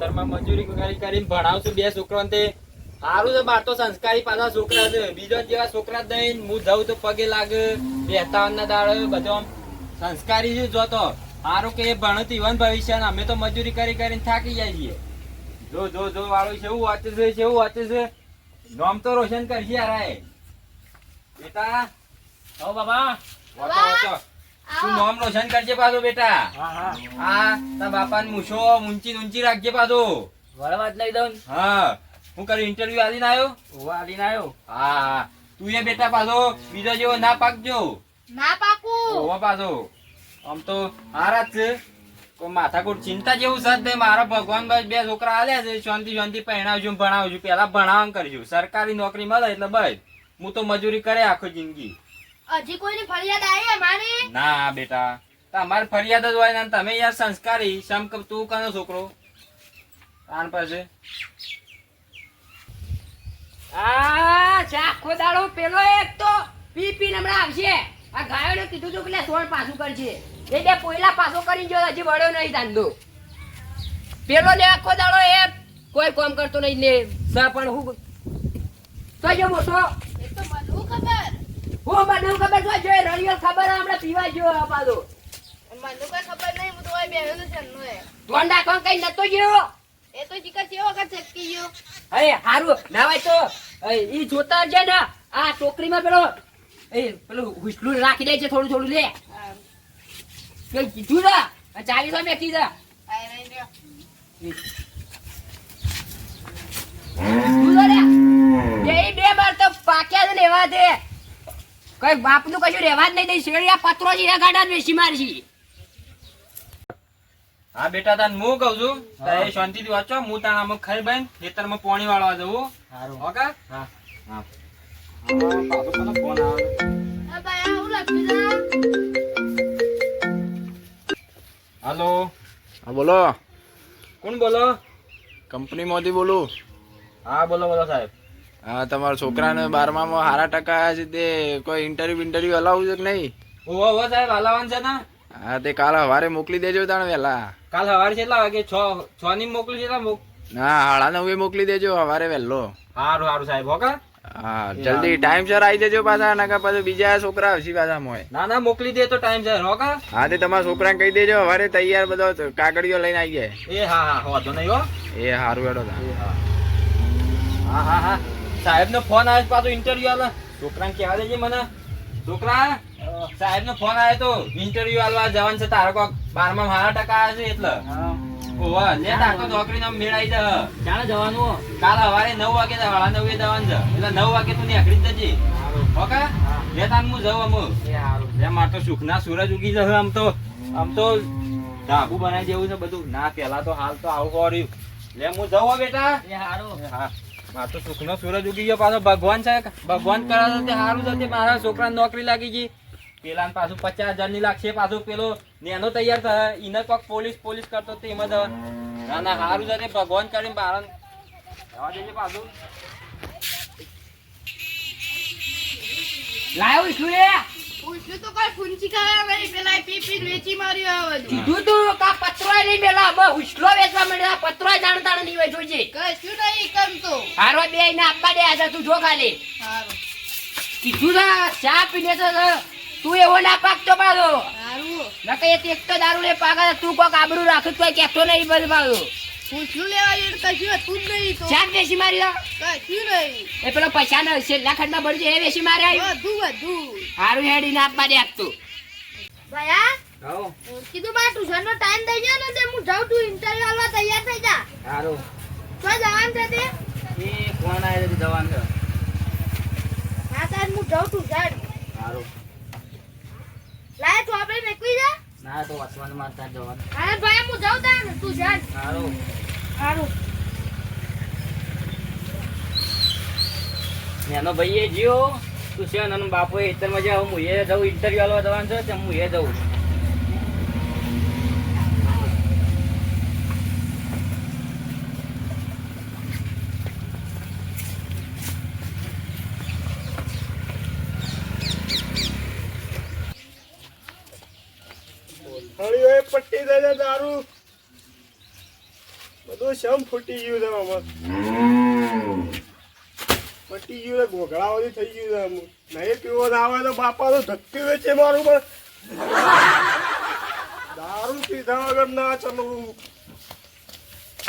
ખેતરમાં મજૂરી કરી કરીને ભણાવશું બે છોકરાઓને તે સારું છે બાર તો સંસ્કારી પાછા છોકરા છે. બીજો જેવા છોકરા જ નહીં હું જઉં તો પગે લાગે. બેહતાવનના દાડે બધો સંસ્કારી છે જોતો સારું કે એ ભણત જીવન ભવિષ્ય અમે તો મજૂરી કરી કરીને થાકી જાય છીએ. જો જો જો વાળું છે એવું વાંચે છે કેવું વાંચે છે. નામ તો રોશન કરશે યાર બેટા. હો બાબા. વાંચો વાંચો. તું નામ રોશન કરજે પાછો બેટા. હા હા. બાપા ને મૂછો ઊંચી ઊંચી રાખજે પાછો. વળવા જ લઈ દઉં હા હું કરી ઇન્ટરવ્યુ આલીને આવ્યો? વાલીને આવ્યો. હા હા. તું એ બેટા પાછો બીજો જેવો ના પાકજો. ના પાકું. ઓવા પાછો. આમ તો હારા જ છે. કોઈ માથાકૂટ ચિંતા જેવું છે દે નહીં. મારા ભગવાન બસ બે છોકરા આલ્યા છે. શાંતિ શાંતિ પહેણાવજો ભણાવજો. પેલા ભણાવવાનું કરજો સરકારી નોકરી મળે એટલે બસ. હું તો મજૂરી કરે આખી જિંદગી. હજી કોઈની ફરિયાદ આવી અમારી? ના બેટા. તમારે ફરિયાદ જ હોય ને તમે યાર સંસ્કારી. સમ તું કનો છોકરો? આન પાસે. આ ચાખો દાડો પેલો એક તો પી પી હમણાં આવશે. આ ગાયોને કીધું તું કે લે સોળ પાછું કરજે. એ બે પોયલા પાછો કરીને જો હજી વળ્યો નહીં ધંધો. પેલો ને આખો દાડો એ કોઈ કામ કરતો નહીં ને સા પણ હું. તો જો મોટો એ તો મને ખબર હું મને ખબર તો ખબર હે, પીવા જો આ પાછો. મને કઈ ખબર નહીં હું તો ઓય બેહ્યો છું જન્નો એ. ટોંડા કોણ કઈ નતો ગયો? એ તો જીકર છે વખત છટકી ગયો. અરે હારું નાવાય તો. ઈ જોતા છે ને. આ ટોકરીમાં પેલો એ પેલું હુસલું રાખી દે છે થોડું થોડું લે. કીધું ને ચાલીસમાં કીધું. બે બાર તો પાક્યા જ લેવા દે. કઈ બાપનું કશું રહેવા જ નહીં દે શેરિયા પત્રો છે ગાડા બેસી મારશી. હા બેટા તાન હું કહું છું તારે શાંતિથી વાંચો હું તારા અમુક ખાઈ બેન ખેતરમાં પાણી વાળવા જવું. સારું ઓકે હા. હા. ફોન આવે. આ આ હું લખ્યું હાલો. હા બોલો. કોણ બોલો? કંપનીમાંથી બોલું. હા બોલો બોલો સાહેબ. હા તમારા છોકરાને બારમામાં સારા ટકા આવ્યા છે તે કોઈ ઇન્ટરવ્યુ ઇન્ટરવ્યુ હલાવું છે કે નહીં? ઓહો ઓહો સાહેબ હાલાવાન છે ને? હા તે કાલ સવારે મોકલી દેજો તાણ વહેલા. કાલ સવારે કેટલા વાગે? છ છ ની મોકલી કેટલા મોક ના હાડા નવે મોકલી દેજો સવારે વહેલો. સારું સારું સાહેબ હોકા હા જલ્દી ટાઈમ સર આવી જજો પાછા નકા પાછા બીજા છોકરા આવશે પાછા મોય ના ના મોકલી દે તો ટાઈમ સર હોકા હા તે તમારા છોકરાને કહી દેજો સવારે તૈયાર બધો કાગળીઓ લઈને આવી જાય. એ હા હા વાંધો નહીં હો. એ સારું હેડો હા. હા હા હા. સાહેબ નો ફોન આવ્યો પાછો ઇન્ટરવ્યુ આલે. છોકરાને કહેવા દેજે મને. છોકરા સાહેબ નો ફોન આવ્યો તો ઇન્ટરવ્યુ આલવા જવાનું છે. તારો કોક બારમા મારા ટકા આવ્યા છે એટલે. ઓવા લે તાકો નોકરી નામ મેળાઈ દે ચાલે જવાનું કાલ સવારે નવ વાગે વાળા નવે જવાનું છે. એટલે નવ વાગે તું નીકળી જજે. ઓકે લે તાન હું જઉં અમુ લે માર તો સુખના સૂરજ ઉગી જશે આમ તો. આમ તો ધાબુ બનાવી દેવું છે બધું. ના પેલા તો હાલ તો આવું કર્યું. લે હું જઉં બેટા. એ સારું હા. માર તો સુખનો સૂરજ ઉગી ગયો પાછો. ભગવાન છે ભગવાન કરાવે તે સારું છે. મારા છોકરાને નોકરી લાગી ગઈ. પેલા પાછું પચાસ હજારની લાગશે. પાછું પેલો નેનો તૈયાર થાય. એને કોક પોલીસ પોલીસ કરતો તે એમાં ના ના સારું છે. ભગવાન કરીને બાર જવા દેજે પાછું. લાયો શું રે પૂછ્યું તો કોઈ ફૂંચી ખાવા પેલા પી પી વેચી માર્યું આ કીધું તું કા પત્રોય નહીં મેલા. અમે હુસલો વેચવા મળ્યા પત્રોય જાણ તાણ નહીં વેચો છે કશું નહીં કમતો હારો બે ને આપવા દે આજે તું જો ખાલી. કીધું ના ચા પીને તો તું એવો ના પાકતો પાછો. નકે એ એક તો દારૂ લે પાકે તું કોક આબરૂ રાખું તો કેતો નહીં બસ લેવા કશું નહીં તો. મારી. કશું નહીં. એ પેલો પૈસા નો છેલ્લા ખંડમાં ભરજો એ બેસી મારે બધું બધું. હારું હેડી ના આપવા દે આખતું ભયા કીધું બા ટ્યુશન નો ટાઈમ થઈ ગયો ને તે હું જાઉં તું ઇન્ટરવ્યુ આલવા તૈયાર થઈ જા. હારું. તો જવાનું છે તે? એ છે જવાનું છે? હા તાર હું જાઉં તું જાડ સારું લાય તું આપણે નીકળી જા. ના તો જવાનું. અરે ભાઈ હું જાઉં તાર તું જાડ સારું સારું એનો ભાઈ એ જીઓ તું છે ને એનો બાપુ એ જાય હું એ જવું ઇન્ટરવ્યુ આલવા જવાનું છે હું એ જવું પટ્ટી દે દારૂ બધું શમ ફૂટી ગયું છે આમાં? ફૂટી ગયું બધી થઈ ગયું છે આમ. નહીં પીવો ના આવે તો બાપા તો ધક્કી વેચે મારું પણ. દારૂ પીધા વગર ના ચલવું.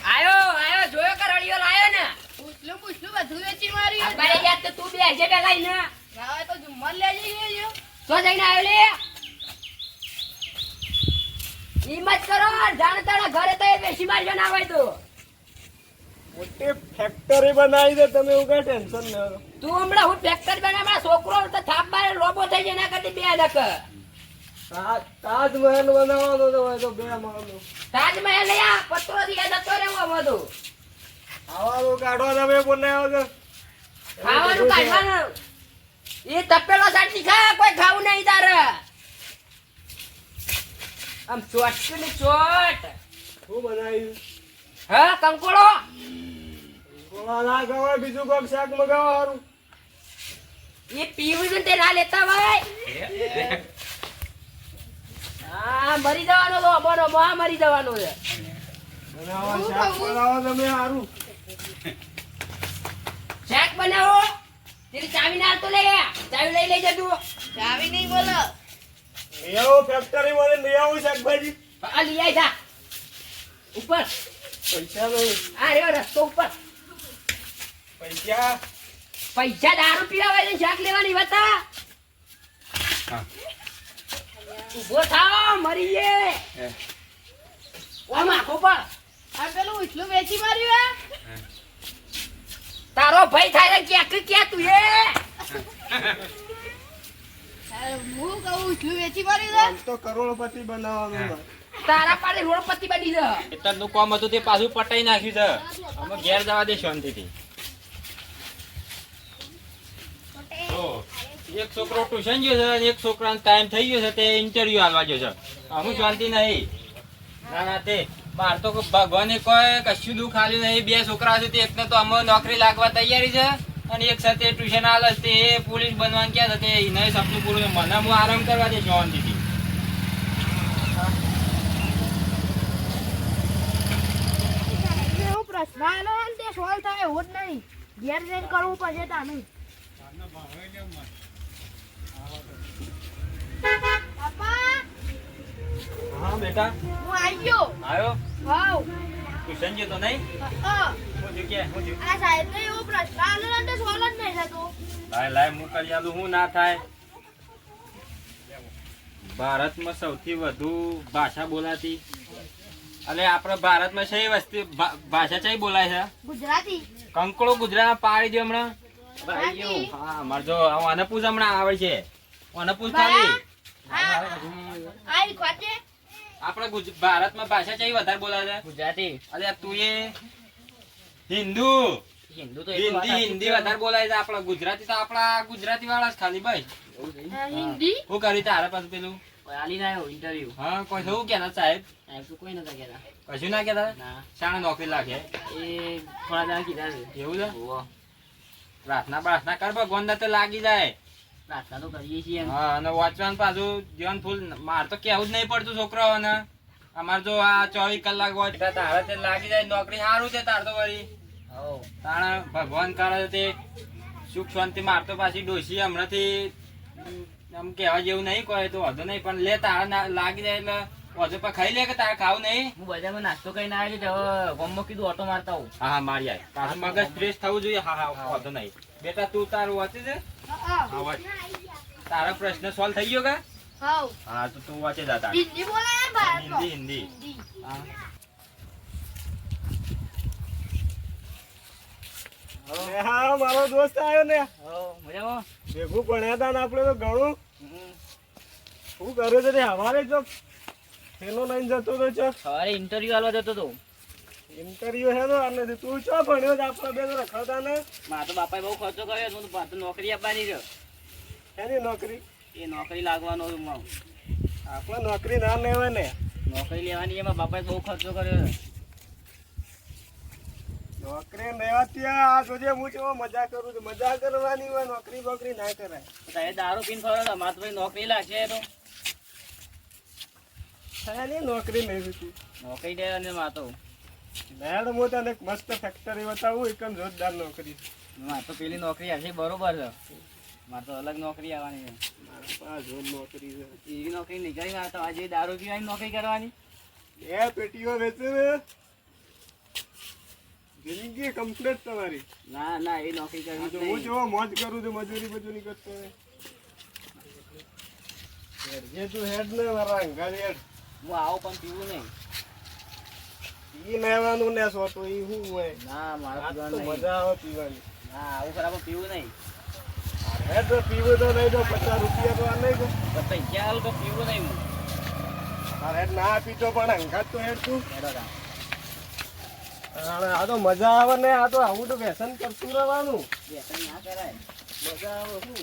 આયો આયો જોયો કે રળિયો લાયો ને? પૂછલું પૂછલું બધું વેચી માર્યું અમારે યાદ તો તું બે હજે પેલા ના. હવે તો જુમ્મર લેજે ગયો તો જઈને આવ્યો લે. હિંમત કરો જાણ તારા ઘરે તો બેસી મારજો ના હોય તો. મોટી ફેક્ટરી બનાવી દે તમે એવું કઈ ટેન્શન ન લો. તું હમણાં હું ફેક્ટરી બનાવવા છોકરો તો થાપ મારે લોબો થઈ જાય ના કરતી બે લક તાજમહેલ બનાવવાનો તો હોય તો બે માળનો. તાજમહેલ લઈ આ પત્રો થી જતો રહેવો બધું ખાવાનું કાઢવા તમે બનાવ્યો છે? ખાવાનું કાઢવાનું. એ તપેલો સાચી ખા કોઈ ખાવું નહીં તારે. આમ ચોટ ને ચોટ. હું બનાવ્યું? હા કંકોળો? ગોળા ના ગવાય બીજું કોક શાક મગાવો હારું એ પીવું છે તે ના લેતા ભાઈ હા મરી જવાનો તો અબોનો બા મરી જવાનો છે. બનાવો શાક બનાવો તમે હારું. શાક બનાવો? તેરી ચાવી ના તો લે. ચાવી લઈ લઈ તું. ચાવી નહીં બોલો. આવો ફેક્ટરી માં લઈ આવો શાકભાજી. આ લઈ આઈ જા. ઉપર. પૈસા આ રહ્યો રસ્તો ઉપર. પૈસા? પૈસા દારૂ પીવા ને શાક લેવાની બતા ઊભો થાવ મરીએ. જે ઓમ પર આ પેલું ઉછલું વેચી માર્યું હે? તારો ભાઈ થાય ક્યાંક ક્યાં તું એ હું કહું ઉછલું વેચી માર્યું તો કરોડપતિ બનાવવાનું છે. પાડે રોડ પતિ બની છે એટલે નું કામ હતું તે પાછું પટાઈ નાખ્યું છે. અમે ઘેર જવા દે શાંતિથી. એક છોકરો ટ્યુશન ગયો છે એક છોકરાનો ટાઈમ થઈ ગયો છે તે ઇન્ટરવ્યુ આલવા ગયો છે. અમુક શાંતિ નહીં. ના ના, તે બાર તો ભગવાને કોઈ કશું દુઃખ આલ્યું નહીં. બે છોકરા છે તે, એકને તો અમે નોકરી લાગવા તૈયારી છે અને એક સાથે ટ્યુશન આલે તે પોલીસ બનવાનું ક્યાં છે તે, એને સપનું પૂરું. મને હું આરામ કરવા દે શાંતિથી. આલો તે સોલ થાય એવું જ નહીં. ઘેર જઈને કરવું પડશે તાનું. હા બેટા. હું આવી આવ્યો ટ્યુશન તો નહીં? હું થયું કે હું આ સાહેબ એવો પ્રશ્ન આલો ને તે જ નહીં થતો. લાય લાય હું કરી આલું હું ના થાય? ભારતમાં સૌથી વધુ ભાષા બોલાતી અને આપણે ભારતમાં છે વસ્તી ભાષા કઈ બોલાય છે? ગુજરાતી. કંકડો ગુજરાત પાડી દે હમણાં. બાકી? હા મારે જો આને પૂછ હમણાં આવે છે. આને પૂછ ખાલી. આપણે ભારતમાં ભાષા કઈ વધારે બોલાય છે? ગુજરાતી. અરે તું એ હિન્દુ. હિન્દુ તો હિન્દી હિન્દી વધારે બોલાય છે આપણા ગુજરાતી તો આપણા ગુજરાતી વાળા જ ખાલી ભાઈ. હિન્દી? હું. કરી તારા પાસે પેલું? આલી ના આવ્યો ઇન્ટરવ્યુ હા કોઈ શું કેના સાહેબ? સાહેબ તો કોઈ નતા કહેતા કશું ના કેતા? ના. શાણે નોકરી લાગે. એ થોડા દાડા કીધા છે. એવું છે? ઓહો. પ્રાર્થના પ્રાર્થના કર ભગવાન તો લાગી જાય. પ્રાર્થના તો કરીએ છીએ હા અને વાંચવાનું પાછું જીવન ફૂલ માર તો કેવું જ નહીં પડતું છોકરાઓને અમાર જો આ ચોવીસ કલાક હોય તારે તે લાગી જાય નોકરી સારું છે તાર તો વળી. તાણે ભગવાન કરે તે સુખ શાંતિ મારતો પાછી ડોસી હમણાંથી આમ કેવા જેવું નહીં કોઈ તો વાંધો નહીં પણ લે તારે લાગી જાય એટલે વધુ પણ ખાઈ લે કે તારે ખાવું નહીં? હું બજારમાં નાસ્તો કરીને આવ્યો છું હવે ગોમમાં કીધું ઓટો મારતા હું હા હા મારી આય. તારું મગજ ફ્રેશ થવું જોઈએ. હા હા વાંધો નહીં. બેટા તું તારું વાંચે છે? તારો પ્રશ્ન સોલ્વ થઈ ગયો કે? હા તો તું વાંચે દાદા હિન્દી બોલે હિન્દી હિન્દી. હિન્દી. હા. હા મારો દોસ્ત આવ્યો ને. મજામાં? ભેગું ભણ્યા હતા ને આપણે તો ઘણું. શું કરે છે તે હવારે જો પેલો લઈને જતો તો ચો સવારે ઇન્ટરવ્યુ આલવા જતો હતો ઇન્ટરવ્યુ હે તો અને તું ચો ભણ્યો છે? આપણે બે તો રખડતા ને. મારા તો બાપાએ બહુ ખર્ચો કર્યો હું તો નોકરી આપવાની છે. એની નોકરી? એ નોકરી લાગવાનો હતો આપણે નોકરી ના લેવાય ને. નોકરી લેવાની એમાં બાપાએ બહુ ખર્ચો કર્યો છે. નોકરી ત્યાં આ જોજે હું કેવો મજા કરું છું. મજા કરવાની હોય નોકરી બોકરી ના કરાય. તારે દારૂ પીને ફરો. મારે તો ભાઈ નોકરી લાગશે તો ને નોકરી લેવી હતી નોકરી દે અને મારે તો. લેડ હું તને એક મસ્ત ફેક્ટરી બતાવું એકદમ જોરદાર નોકરી. મારે તો પેલી નોકરી હશે બરોબર છે. મારે તો અલગ નોકરી આવવાની છે. નોકરી છે. એવી નોકરી નીકળી મારે તો આજે દારૂ પીવાની નોકરી કરવાની. બે પેટીઓ વેચે ને. જિંદગી કમ્પ્લીટ તમારી. ના ના એ નોકરી કરવી તો હું જો મોજ કરું છું મજૂરી મજૂરી કરતો જે તું હેડ ને મારા અંગાત હેડ. હું આવું પણ પીવું નહીં. ઈ લેવાનું ને સોટો ઈ હું હોય. ના મારા તો પીવાનું મજા આવે પીવાની. ના આવું ખરાબ પીવું નહીં. હેડ તો પીવું તો નહીં તો પચાસ રૂપિયા તો આ નહીં તો. તો પૈસા હાલ તો પીવું નહીં હું. હેડ ના પીતો પણ અંગાત તો હેડ તું. હેડો તા. આ તો મજા આવે ને, આ તો આવું તો વ્યસન કરતું રહેવાનું. વ્યસન ના કરાય. મજા આવે શું?